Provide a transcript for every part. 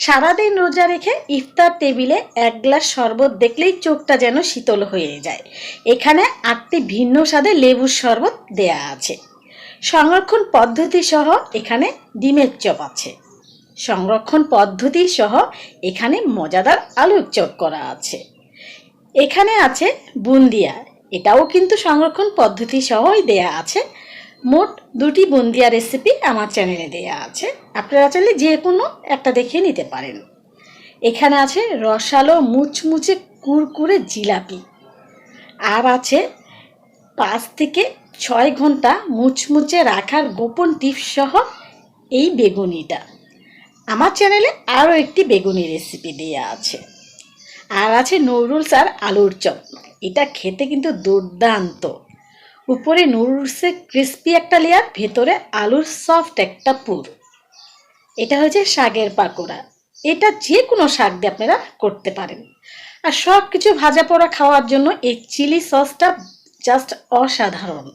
সারাদিন রোজা রেখে ইফতার টেবিলে এক গ্লাস শরবত দেখলেই চোখটা যেন শীতল হয়ে যায়। এখানে আটটি ভিন্ন স্বাদে লেবুর শরবত দেয়া আছে। সংরক্ষণ পদ্ধতি সহ এখানে ডিমের চপ আছে। সংরক্ষণ পদ্ধতি সহ এখানে মজাদার আলুর চপ করা আছে। এখানে আছে বুন্দিয়া। এটাও কিন্তু সংরক্ষণ পদ্ধতি সহই দেয়া আছে। মোট দুটি বুন্দিয়া রেসিপি আমার চ্যানেলে দেয়া আছে। আপনারা চাইলে যে কোনো একটা দেখে নিতে পারেন। এখানে আছে রসালো মুচমুচে কুরকুরে জিলাপি। আর আছে পাঁচ থেকে ছয় ঘণ্টা মুচমুচে রাখার গোপন টিপস সহ এই বেগুনিটা। আমার চ্যানেলে আরও একটি বেগুনি রেসিপি দেওয়া আছে। আর আছে নুডলস আর আলুর চপ। এটা খেতে কিন্তু দুর্দান্ত। উপরে নুডলসের ক্রিস্পি একটা লেয়ার ভেতরে আলুর সফট একটা পুর। এটা হচ্ছে শাকের পাকোড়া। এটা যে কোনো শাক দিয়ে আপনারা করতে পারেন। আর সব কিছু ভাজা পোড়া খাওয়ার জন্য এই চিলি সসটা জাস্ট অসাধারণ।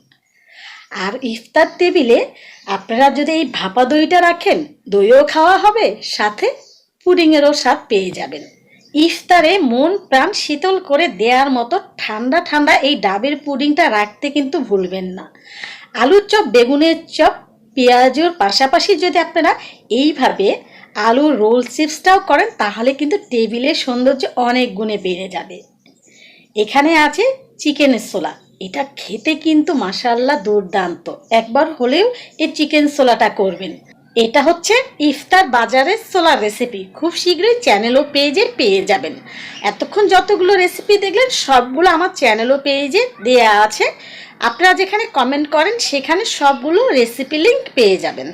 আর ইফতার টেবিলে আপনারা যদি এই ভাপা দইটা রাখেন, দইও খাওয়া হবে, সাথে পুডিংয়েরও স্বাদ পেয়ে যাবেন। ইফতারে মন প্রাণ শীতল করে দেওয়ার মতো ঠান্ডা ঠান্ডা এই ডাবের পুডিংটা রাখতে কিন্তু ভুলবেন না। আলুর চপ, বেগুনের চপ, পেঁয়াজের পাশাপাশি যদি আপনারা এইভাবে আলু রোল চিপসটাও করেন, তাহলে কিন্তু টেবিলের সৌন্দর্য অনেক গুণে বেড়ে যাবে। এখানে আছে চিকেনের সোলা এটা খেতে কিন্তু মাসাল্লাহ দুর্দান্ত। একবার হলেও এই চিকেন সোলাটা করবেন। এটা হচ্ছে ইফতার বাজারের সোলার রেসিপি খুব শীঘ্রই চ্যানেল ও পেজে পেয়ে যাবেন। এতক্ষণ যতগুলো রেসিপি দেখলেন, সবগুলো আমার চ্যানেল ও পেজে দেয়া আছে। আপনারা যেখানে কমেন্ট করেন, সেখানে সবগুলো রেসিপি লিঙ্ক পেয়ে যাবেন।